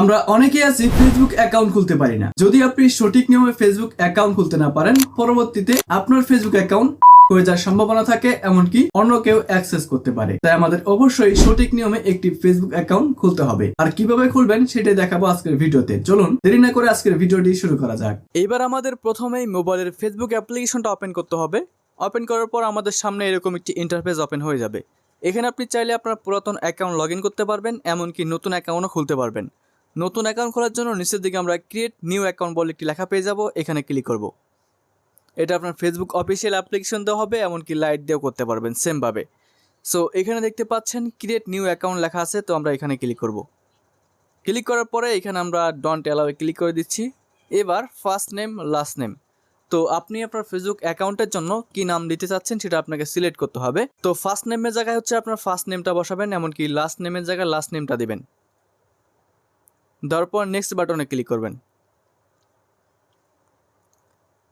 আমরা অনেকেই আছি ফেসবুক অ্যাকাউন্ট খুলতে পারি না। যদি আপনি সঠিক নিয়মে ফেসবুক অ্যাকাউন্ট খুলতে না পারেন, পরবর্তীতে আপনার ফেসবুক অ্যাকাউন্ট হয়ে যাওয়ার সম্ভাবনা থাকে, এমনকি অন্য কেউ অ্যাক্সেস করতে পারে। তাই আমাদের অবশ্যই সঠিক নিয়মে একটি ফেসবুক অ্যাকাউন্ট খুলতে হবে। আর কীভাবে খুলবেন সেটাই দেখাবো আজকের ভিডিওতে। চলুন, দেরি না করে আজকের ভিডিওটি শুরু করা যাক। এইবার আমাদের প্রথমেই মোবাইলের ফেসবুক অ্যাপ্লিকেশনটা ওপেন করতে হবে। ওপেন করার পর আমাদের সামনে এরকম একটি ইন্টারফেস ওপেন হয়ে যাবে। এখানে আপনি চাইলে আপনার পুরাতন অ্যাকাউন্ট লগ করতে পারবেন, এমনকি নতুন অ্যাকাউন্টও খুলতে পারবেন। নতুন অ্যাকাউন্ট খোলার জন্য নিচের দিকে আমরা ক্রিয়েট নিউ অ্যাকাউন্ট বলে একটি লেখা পেয়ে যাব, এখানে ক্লিক করব। এটা আপনার ফেসবুক অফিসিয়াল অ্যাপ্লিকেশন দেওয়া হবে, এমনকি লাইট দিয়েও করতে পারবেন সেমভাবে সো এখানে দেখতে পাচ্ছেন ক্রিয়েট নিউ অ্যাকাউন্ট লেখা আছে, তো আমরা এখানে ক্লিক করব। ক্লিক করার পরে এখানে আমরা ডন্ট অ্যালাউ ক্লিক করে দিচ্ছি। এবার ফার্স্ট নেম লাস্ট নেম তো আপনি আপনার ফেসবুক অ্যাকাউন্টের জন্য কি নাম দিতে চাচ্ছেন সেটা আপনাকে সিলেক্ট করতে হবে। তো ফার্স্ট নেমের জায়গায় হচ্ছে আপনার ফার্স্ট নেমটা বসাবেন, এমনকি লাস্ট নেমের জায়গায় লাস্ট নেমটা দিবেন। দেওয়ার পর নেক্সট বাটনে ক্লিক করবেন।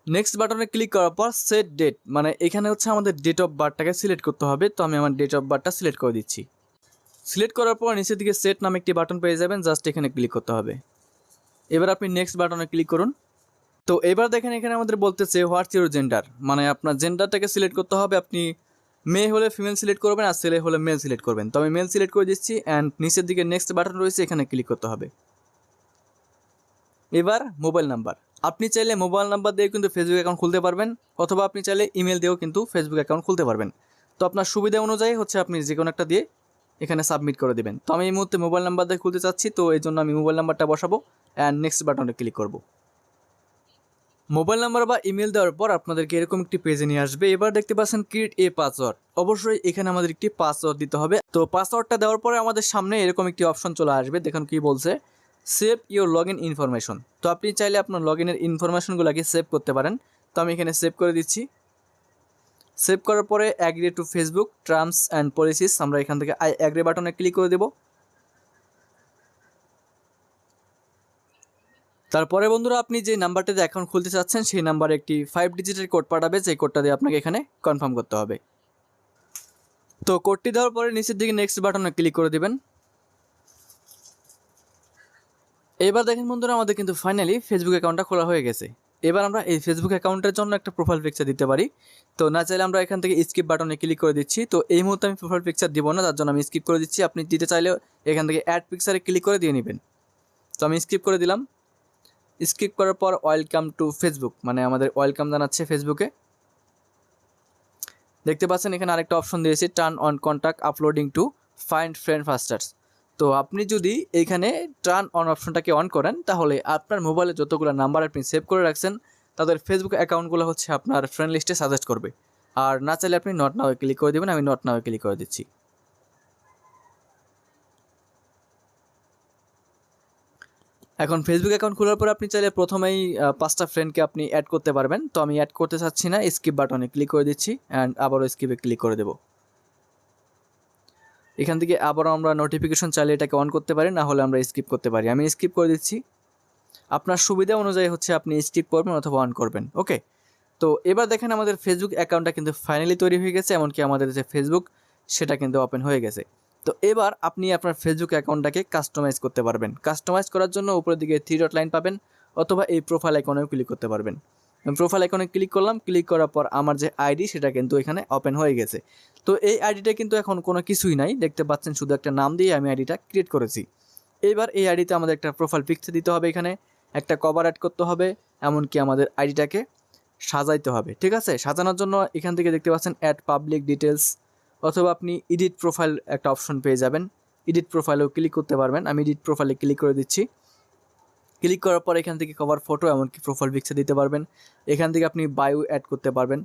নেক্সট বাটনে ক্লিক করার পর সেট ডেট মানে এখানে হচ্ছে আমাদের ডেট অফ বার্থটাকে সিলেক্ট করতে হবে, তো আমি আমার ডেট অফ বার্থটা সিলেক্ট করে দিচ্ছি। সিলেক্ট করার পর নিচের দিকে সেট নামে একটি বাটন পেয়ে যাবেন জাস্ট এখানে ক্লিক করতে হবে। এবার আপনি নেক্সট বাটনে ক্লিক করুন। তো এবার দেখেন এখানে আমাদের বলতেছে হোয়াটস ইউর জেন্ডার মানে আপনার জেন্ডারটাকে সিলেক্ট করতে হবে, আপনি মেয়ে হলে ফিমেল সিলেক্ট করবেন আর ছেলে হলে মেল সিলেক্ট করবেন। তো আমি মেল সিলেক্ট করে দিচ্ছি অ্যান্ড নিচের দিকে নেক্সট বাটন রয়েছে, এখানে ক্লিক করতে হবে। এবার মোবাইল নাম্বার আপনি চাইলে মোবাইল নাম্বার দিয়ে কিন্তু ফেসবুক অ্যাকাউন্ট খুলতে পারবেন, অথবা আপনি চাইলে ইমেল দিয়েও কিন্তু ফেসবুক অ্যাকাউন্ট খুলতে পারবেন। তো আপনার সুবিধা অনুযায়ী হচ্ছে আপনি যে কোনো একটা দিয়ে এখানে সাবমিট করে দেবেন। তো আমি এই মুহূর্তে মোবাইল নাম্বার দিয়ে খুলতে চাচ্ছি, তো এই জন্য আমি মোবাইল নাম্বারটা বসাবো অ্যান্ড নেক্সট বাটনে ক্লিক করব। মোবাইল নাম্বার বা ইমেল দেওয়ার পর আপনাদেরকে এরকম একটি পেজে নিয়ে আসবে। এবার দেখতে পাচ্ছেন ক্রিয়েট এ পাসওয়ার্ড অবশ্যই এখানে আমাদের একটি পাসওয়ার্ড দিতে হবে। তো পাসওয়ার্ডটা দেওয়ার পরে আমাদের সামনে এরকম একটি অপশন চলে আসবে। দেখুন কি বলছে। Save your log in information. তো আপনি চাইলে আপনার লগ ইনের ইনফরমেশনগুলোকে সেভ করতে পারেন। তো আমি এখানে সেভ করে দিচ্ছি। সেভ করার পরে agree to Facebook terms and policies আমরা এখান থেকে আই অ্যাগ্রি বাটনে ক্লিক করে দেব। তারপরে বন্ধুরা, আপনি যে নাম্বারটাতে অ্যাকাউন্ট খুলতে চাচ্ছেন, সেই নাম্বারে একটি ফাইভ ডিজিটের কোড পাঠাবে। সেই কোডটা দিয়ে আপনাকে এখানে কনফার্ম করতে হবে। তো কোডটি দেওয়ার পরে নিচের দিকে নেক্সট বাটনে ক্লিক করে দেবেন। এবার দেখেন বন্ধুরা, আমাদের কিন্তু ফাইনালি ফেসবুক অ্যাকাউন্টটা খোলা হয়ে গেছে। এবার আমরা এই ফেসবুক অ্যাকাউন্টের জন্য একটা প্রোফাইল পিকচার দিতে পারি। তো না চাইলে আমরা এখান থেকে স্কিপ বাটনে ক্লিক করে দিচ্ছি। তো এই মুহূর্তে আমি প্রোফাইল পিকচার দিব না, তার জন্য আমি স্কিপ করে দিচ্ছি। আপনি দিতে চাইলে এখান থেকে অ্যাড পিকচারে ক্লিক করে দিয়ে নেবেন। তো আমি স্কিপ করে দিলাম। স্কিপ করার পর ওয়েলকাম টু ফেসবুক মানে আমাদের ওয়েলকাম জানাচ্ছে ফেসবুকে দেখতে পাচ্ছেন এখানে আরেকটা অপশন দিয়েছি turn on contact uploading to find friend faster তো আপনি যদি এইখানে টার্ন অন অপশনটাকে অন করেন, তাহলে আপনার মোবাইলে যতগুলো নাম্বার আপনি সেভ করে রাখছেন, তাদের ফেসবুক অ্যাকাউন্টগুলো হচ্ছে আপনার ফ্রেন্ড লিস্টে সাজেস্ট করবে। আর না চাইলে আপনি নট নাও ক্লিক করে দেবেন, আমি নট নাও ক্লিক করে দিচ্ছি। এখন ফেসবুক অ্যাকাউন্ট খোলার পর আপনি চাইলে প্রথমেই পাঁচটা ফ্রেন্ডকে আপনি অ্যাড করতে পারবেন। তো আমি অ্যাড করতে চাচ্ছি না স্কিপ বাটনে ক্লিক করে দিচ্ছি অ্যান্ড আবারও স্কিপে ক্লিক করে দেবো। এখান থেকে আবারও আমরা নোটিফিকেশন চাইলে এটাকে অন করতে পারি, না হলে আমরা স্কিপ করতে পারি। আমি স্কিপ করে দিচ্ছি। আপনার সুবিধা অনুযায়ী হচ্ছে আপনি স্কিপ করবেন অথবা অন করবেন ওকে তো এবার দেখেন আমাদের ফেসবুক অ্যাকাউন্টটা কিন্তু ফাইনালি তৈরি হয়ে গেছে, এমনকি আমাদের যে ফেসবুক সেটা কিন্তু ওপেন হয়ে গেছে। তো এবার আপনি আপনার ফেসবুক অ্যাকাউন্টটাকে কাস্টমাইজ করতে পারবেন। কাস্টমাইজ করার জন্য উপরের দিকে থ্রি ডট লাইন পাবেন, অথবা এই প্রোফাইল আইকনেও ক্লিক করতে পারবেন। প্রোফাইল আইকনে ক্লিক করলাম ক্লিক করার পর আমার যে আইডি সেটা কিন্তু এখানে ওপেন হয়ে গেছে। তো এই আইডিটা কিন্তু এখন কোনো কিছুই নাই, দেখতে পাচ্ছেন শুধু একটা নাম দিয়ে আমি আইডিটা ক্রিয়েট করেছি। এবার এই আইডিতে আমাদের একটা প্রোফাইল পিকচার দিতে হবে এখানে, একটা কভার অ্যাড করতে হবে, এমনকি আমাদের আইডিটাকে সাজাইতে হবে, ঠিক আছে? সাজানোর জন্য এখান থেকে দেখতে পাচ্ছেন অ্যাড পাবলিক ডিটেলস অথবা আপনি এডিট প্রোফাইল একটা অপশন পেয়ে যাবেন। এডিট প্রোফাইলেও ক্লিক করতে পারবেন। আমি এডিট প্রোফাইলে ক্লিক করে দিচ্ছি। ক্লিক করার পর এখান থেকে কভার ফটো এমনকি প্রোফাইল পিকচার দিতে পারবেন। এখান থেকে আপনি বায়ো অ্যাড করতে পারবেন।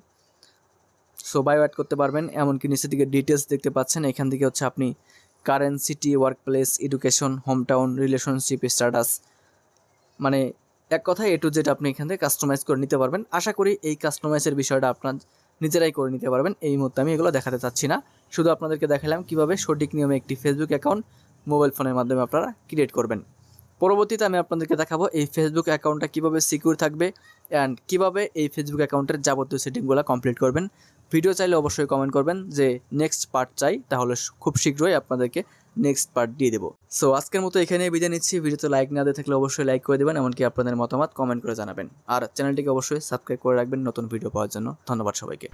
সো বায়ো অ্যাড করতে পারবেন। এমনকি নিচের দিকে ডিটেলস দেখতে পাচ্ছেন। এখান থেকে হচ্ছে আপনি current city workplace education hometown relationship status মানে এক কথায় এ টু জেড আপনি এখান থেকে কাস্টমাইজ করে নিতে পারবেন। আশা করি এই কাস্টমাইজের বিষয়টা আপনার নিজেরাই করে নিতে পারবেন। এই মুহূর্তে আমি এগুলো দেখাতে চাচ্ছি না। শুধু আপনাদেরকে দেখালাম কীভাবে সঠিক নিয়মে একটি ফেসবুক অ্যাকাউন্ট মোবাইল ফোনের মাধ্যমে আপনারা ক্রিয়েট করবেন। পরবর্তীতে আমি আপনাদেরকে দেখাবো এই ফেসবুক অ্যাকাউন্টটা কীভাবে সিকিউর থাকবে অ্যান্ড কীভাবে এই ফেসবুক অ্যাকাউন্টের যাবতীয় সেটিংগুলো কমপ্লিট করবেন। ভিডিও চাইলে অবশ্যই কমেন্ট করবেন যে নেক্সট পার্ট চাই, তাহলে খুব শীঘ্রই আপনাদেরকে নেক্সট পার্ট দিয়ে দেবো। সো আজকের মতো এখানে বিদায় নিচ্ছি। ভিডিওতে লাইক না দিয়ে থাকলে অবশ্যই লাইক করে দেবেন, এমনকি আপনাদের মতামত কমেন্ট করে জানাবেন। আর চ্যানেলটিকে অবশ্যই সাবস্ক্রাইব করে রাখবেন নতুন ভিডিও পাওয়ার জন্য। ধন্যবাদ সবাইকে।